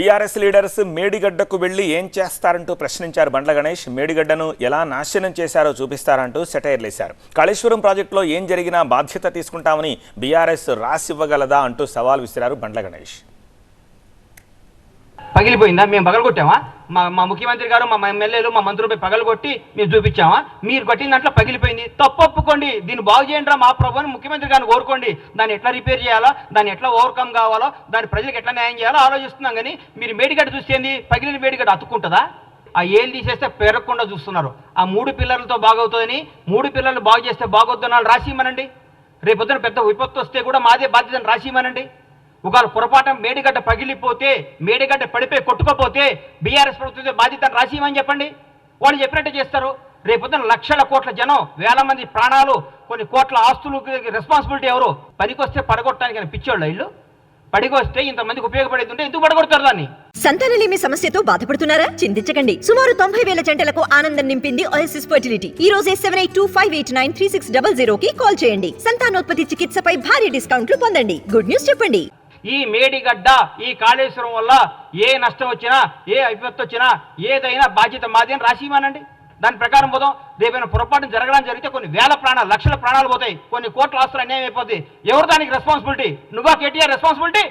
BRS leaders మేడిగడ్డకు వెళ్ళి ఏం చేస్తారంటూ ప్రశ్నించారు బండ్ల గణేష్. మేడిగడ్డను ఎలా నాశనం చేశారో చూపిస్తారంటూ సెటైర్లేశారు కాళేశ్వరం ప్రాజెక్టులో ఏం జరిగినా బాధ్యత తీసుకుంటామని బీఆర్ఎస్ రాసివ్వగలదా అంటూ సవాల్ విసిరారు బండ్ల గణేష్. పగిలిపోయిందా? మేము పగలగొట్టామా? మా మా ముఖ్యమంత్రి గారు మా ఎమ్మెల్యేలు మా మంత్రులపై పగలగొట్టి మేము చూపించామా? మీరు కొట్టిన దాంట్లో పగిలిపోయింది. తప్పు ఒప్పుకోండి. దీన్ని బాగు చేయండి మా ప్రభు అని ముఖ్యమంత్రి గారిని కోరుకోండి. దాన్ని ఎట్లా రిపేర్ చేయాలో? దాన్ని ఎట్లా ఓవర్కమ్ కావాలో? దాని ప్రజలకు ఎట్లా న్యాయం చేయాలో? ఆలోచిస్తున్నాం కానీ మీరు మేడిగడ్డ చూస్తేంది పగిలిన మేడిగడ్డ అతుక్కుంటుందా? ఆ ఏళ్ళు తీసేస్తే పెరగకుండా చూస్తున్నారు. ఆ మూడు పిల్లలతో బాగవుతుందని మూడు పిల్లలు బాగు చేస్తే బాగొద్దని రాసి రాసిమనండి రేపొద్దున పెద్ద విపత్తు వస్తే కూడా మాదే బాధ్యతను రాసిమనండి ఒకవేళ పొరపాటం మేడిగడ్డ పగిలిపోతే మేడిగడ్డ పడిపోయి కొట్టుకోపోతే బీఆర్ఎస్ ప్రభుత్వం బాధ్యతను రాసిమని చెప్పండి. వాళ్ళు చెప్పినట్టు చేస్తారు. రేపొద్దున లక్షల కోట్ల జనం వేల మంది ప్రాణాలు కొన్ని కోట్ల ఆస్తులు రెస్పాన్సిబిలిటీ ఎవరు? పనికొస్తే పడగొట్టడానికి పిచ్చోళ్ళు ఇల్లు? పడికొస్తే ఇంతమందికి ఉపయోగపడేది ఉంటే ఎందుకు పడగొడతారు దాన్ని? సంతానలేమి సమస్యతో బాధపడుతున్నారా? చింతించకండి. సుమారు తొంభై వేల జంటలకు ఆనందం నింపింది ఓఎస్ఎస్ ఫర్టిలిటీ ఈ రోజే seven eight two five eight nine three six double zero కి కాల్ చేయండి. సంతానోత్పత్తి చికిత్సపై భారీ డిస్కౌంట్లు పొందండి. గుడ్ న్యూస్ చెప్పండి. ఈ మేడిగడ్డ ఈ కాళేశ్వరం వల్ల ఏ నష్టం వచ్చినా ఏ విపత్తు వచ్చినా ఏదైనా బాధ్యత మాది అని రాసిమానండి దాని ప్రకారం పోదాం. రేపైనా పొరపాటు జరగడం జరిగితే కొన్ని వేల ప్రాణాలు లక్షల ప్రాణాలు పోతాయి. కొన్ని కోట్ల ఆస్తులు అన్యాయం అయిపోతాయి ఎవరు దానికి రెస్పాన్సిబిలిటీ నువ్వా కేటీఆర్ రెస్పాన్సిబిలిటీ